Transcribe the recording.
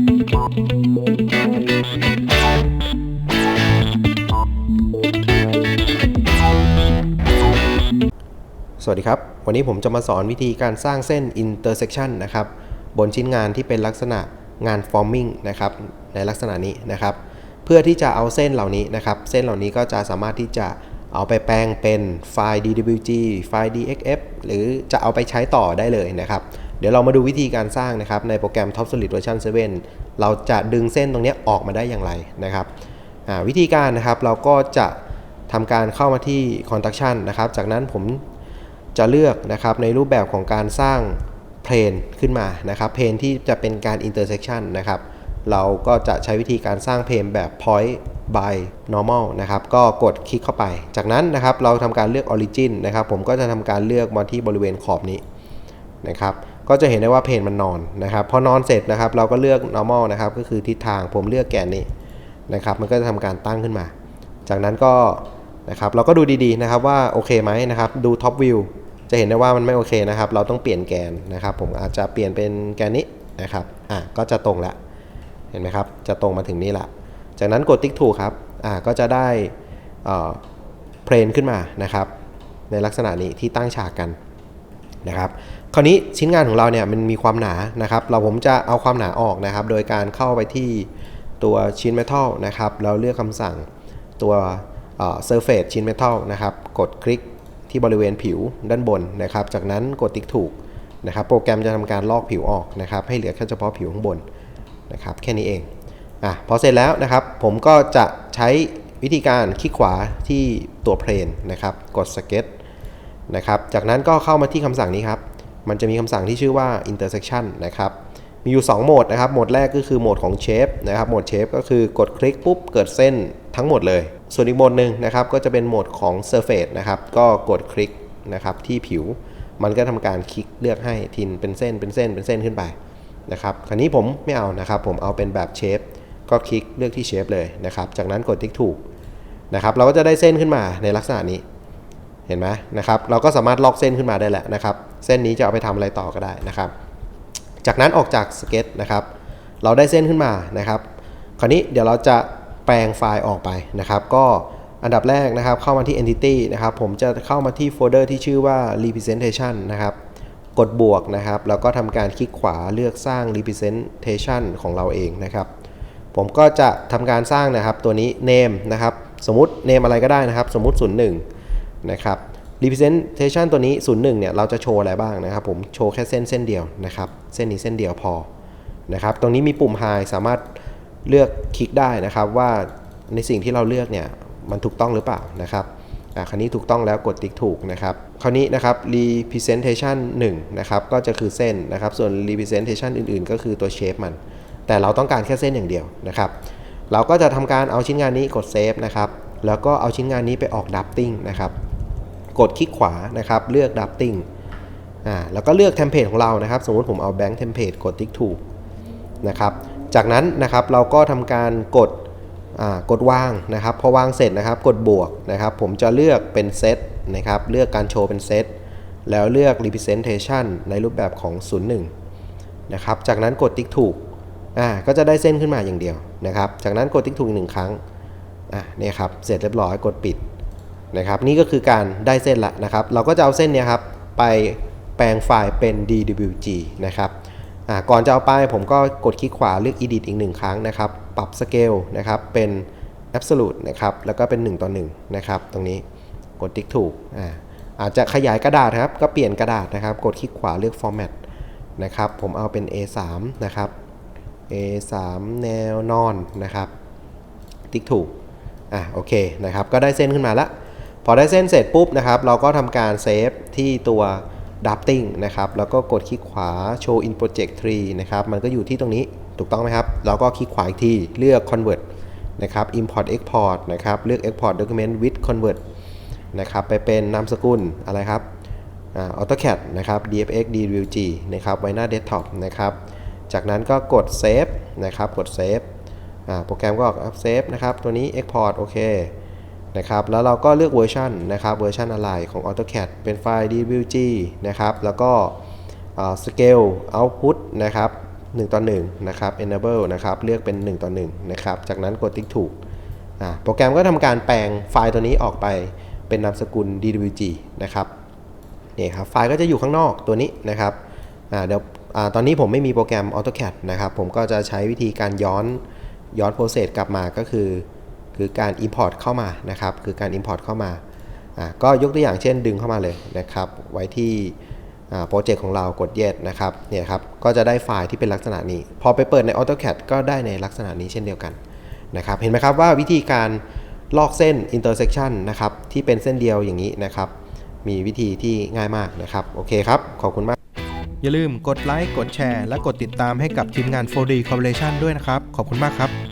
สวัสดีครับ วันนี้ผมจะมาสอนวิธีการสร้างเส้น intersection นะครับ บนชิ้นงานที่เป็นลักษณะงาน forming นะครับ ในลักษณะนี้นะครับ เพื่อที่จะเอาเส้นเหล่านี้นะครับ เส้นเหล่านี้ก็จะสามารถที่จะเอาไปแปลงเป็นไฟล์ DWG ไฟล์ DXF หรือจะเอาไปใช้ต่อได้เลยนะครับ เดี๋ยวเรามาดูวิธีการสร้างนะครับในโปรแกรม Top Solid Version 7 เราจะดึงเส้นตรงนี้ออกมาได้อย่างไรนะครับวิธีการนะครับเราก็จะทำการเข้ามาที่ Construction นะครับ จากนั้นผมจะเลือกนะครับในรูปแบบของการสร้างเพลนขึ้นมานะครับเพลนที่จะเป็นการ intersection นะครับเราก็จะใช้วิธีการสร้างเพลนแบบ point by normal นะครับก็กดคลิกเข้าไป จากนั้นนะครับเราทำการเลือก origin นะครับผมก็จะทำการเลือกมาที่บริเวณขอบนี้นะครับ ก็จะเห็นได้ว่าเพนมันนอนนะครับพอนอนเสร็จนะครับเราก็เลือก normal นะครับก็คือทิศทางผมเลือกแกนนี้นะครับมันก็จะทำการตั้งขึ้นมา จากนั้นก็นะครับเราก็ดูดีๆนะครับว่าโอเคไหมนะครับดู top view จะเห็นได้ว่ามันไม่โอเคนะครับ เราต้องเปลี่ยนแกนนะครับ ผมอาจจะเปลี่ยนเป็นแกนนี้นะครับอะก็จะตรงละเห็นไหมครับจะตรงมาถึงนี่ละจากนั้นกดติ๊กถูกครับอะก็จะได้เพลนขึ้นมานะครับ ในลักษณะนี้ที่ตั้งฉากกัน นะครับคราวนี้ชิ้นงานของเราเนี่ยมันมีความหนานะครับ เราผมจะเอาความหนาออกนะครับ โดยการเข้าไปที่ตัวชิ้นเมทัลนะครับแล้วเลือกคำสั่งตัวเซอร์เฟสชิ้นเมทัลนะครับ กดคลิกที่บริเวณผิวด้านบนนะครับ จากนั้นกดติ๊กถูกนะครับ โปรแกรมจะทำการลอกผิวออกนะครับ ให้เหลือแค่เฉพาะผิวข้างบนนะครับ แค่นี้เองอะพอเสร็จแล้วนะครับ ผมก็จะใช้วิธีการคลิกขวาที่ตัวเพลนนะครับ กดสเก็ต นะครับ จากนั้นก็เข้ามาที่คำสั่งนี้ครับ มันจะมีคำสั่งที่ชื่อว่า intersection นะครับ มีอยู่ 2 โหมดนะครับ โหมดแรกก็คือโหมดของเชฟนะครับ โหมดเชฟก็คือกดคลิกปุ๊บเกิดเส้นทั้งหมดเลย ส่วนอีกโหมดหนึ่งนะครับ ก็จะเป็นโหมดของ Surface นะครับ ก็กดคลิกนะครับที่ผิว มันก็ทำการคลิกเลือกให้ทินเป็นเส้นเป็นเส้นเป็นเส้นขึ้นไปนะครับ คราวนี้ผมไม่เอานะครับ ผมเอาเป็นแบบเชฟ ก็คลิกเลือกที่เชฟเลยนะครับ จากนั้นกดติ๊กถูกนะครับ เราก็จะได้เส้นขึ้นมาในลักษณะนี้ เห็นไหมนะครับเราก็สามารถลอกเส้นขึ้นมาได้แหละนะครับ เส้นนี้จะเอาไปทำอะไรต่อก็ได้นะครับ จากนั้นออกจากสเก็ตนะครับ เราได้เส้นขึ้นมานะครับ คราวนี้เดี๋ยวเราจะแปลงไฟล์ออกไปนะครับ ก็อันดับแรกนะครับเข้ามาที่ entity นะครับ ผมจะเข้ามาที่โฟลเดอร์ที่ชื่อว่า representation นะครับ กดบวกนะครับ แล้วก็ทำการคลิกขวาเลือกสร้าง representation ของเราเองนะครับ ผมก็จะทำการสร้างนะครับตัวนี้ name นะครับ สมมติ name อะไรก็ได้นะครับ สมมติ01 นะครับ representation ตัวนี้ 01 เนี่ย เราจะโชว์อะไรบ้างนะครับ ผม โชว์แค่เส้นเส้นเดียวนะครับ เส้นนี้เส้นเดียวพอ นะครับ ตรงนี้มีปุ่ม high สามารถเลือกคลิกได้นะครับว่าในสิ่งที่เราเลือกเนี่ย มันถูกต้องหรือเปล่านะครับ อ่าคราวนี้ถูกต้องแล้วกดติ๊กถูกนะครับ คราวนี้นะครับ representation 1 นะครับ ก็จะคือเส้นนะครับ ส่วน representation อื่น ๆ ก็คือตัว shape มัน แต่เราต้องการแค่เส้นอย่างเดียวนะครับ เราก็จะทำการเอาชิ้นงานนี้กด save นะครับ แล้วก็เอาชิ้นงานนี้ไปออก drafting นะครับ กดคลิกขวานะครับเลือก drafting อ่าแล้วก็เลือกเทมเพลตของเรานะครับ สมมติผมเอา bank template กดติ๊กถูกนะครับจากนั้นนะครับเราก็ทำการกดกดวางนะครับพอวางเสร็จนะครับกดบวกนะครับผมจะเลือกเป็นเซตนะครับเลือกการโชว์เป็นเซตแล้วเลือก representation ในรูปแบบของ 01นะครับจากนั้นกดติ๊กถูกอ่าก็จะได้เส้นขึ้นมาอย่างเดียวนะครับจากนั้นกดติ๊กถูกหนึ่งครั้งอ่าเนี่ยครับเสร็จเรียบร้อยกดปิด นะครับนี่ก็คือการได้เส้นละนะครับ เราก็จะเอาเส้นเนี้ยครับไปแปลงไฟล์เป็น DWG นะครับก่อนจะเอาไปผมก็กดคลิกขวาเลือก edit อีกหนึ่งครั้งนะครับ ปรับสเกลนะครับเป็น absolute นะครับแล้วก็เป็น 1 ต่อ1นะครับตรงนี้กดติ๊กถูกอาอาจจะขยายกระดาษครับก็เปลี่ยนกระดาษนะครับ กดคลิกขวาเลือก format นะครับผมเอาเป็น A3 นะครับ A3 แนวนอนนะครับ ติ๊กถูกอะโอเคนะครับก็ได้เส้นขึ้นมาละ พอได้เส้นเสร็จปุ๊บนะครับ เราก็ทำการเซฟที่ตัวดับติ้งนะครับ แล้วก็กดคลิกขวา show in project tree นะครับ มันก็อยู่ที่ตรงนี้ ถูกต้องไหมครับ เราก็คลิกขวาอีกที เลือก convert นะครับ import export นะครับ เลือก export document with convert นะครับ ไปเป็นนามสกุลอะไรครับ AutoCAD นะครับ DFX DWG นะครับ ไว้หน้า desktop นะครับ จากนั้นก็กด save นะครับ กด save โปรแกรมก็ออก save นะครับ ตัวนี้ export โอเค นะครับแล้วเราก็เลือกเวอร์ชันนะครับเวอร์ชันอะไรของ AutoCAD เป็นไฟล์ DWG นะครับแล้วก็ scale output นะครับ1ต่อ1นะครับ enable นะครับเลือกเป็น 1 ต่อ1นะครับจากนั้นกดติ๊กถูกโปรแกรมก็ทำการแปลงไฟล์ตัวนี้ออกไปเป็นนามสกุล DWG นะครับนี่ครับไฟล์ก็จะอยู่ข้างนอกตัวนี้นะครับเดี๋ยวอตอนนี้ผมไม่มีโปรแกรม AutoCAD นะครับผมก็จะใช้วิธีการย้อนย้อนโปรเซสกลับมาก็คือ คือการ Import เข้ามานะครับ คือการ Import เข้ามาอ่าก็ยกตัวอย่างเช่นดึงเข้ามาเลยนะครับ ไว้ที่โปรเจกต์ของเรากด yes นะครับเนี่ยครับก็จะได้ไฟล์ที่เป็นลักษณะนี้ พอไปเปิดใน AutoCAD ก็ได้ในลักษณะนี้เช่นเดียวกันนะครับเห็นไหมครับว่าวิธีการลอกเส้น intersection นะครับที่เป็นเส้นเดียวอย่างนี้นะครับ มีวิธีที่ง่ายมากนะครับ โอเคครับ ขอบคุณมาก อย่าลืมกดไลค์กดแชร์ และกดติดตามให้กับทีมงาน 4D Corporation ด้วยนะครับ ขอบคุณมากครับ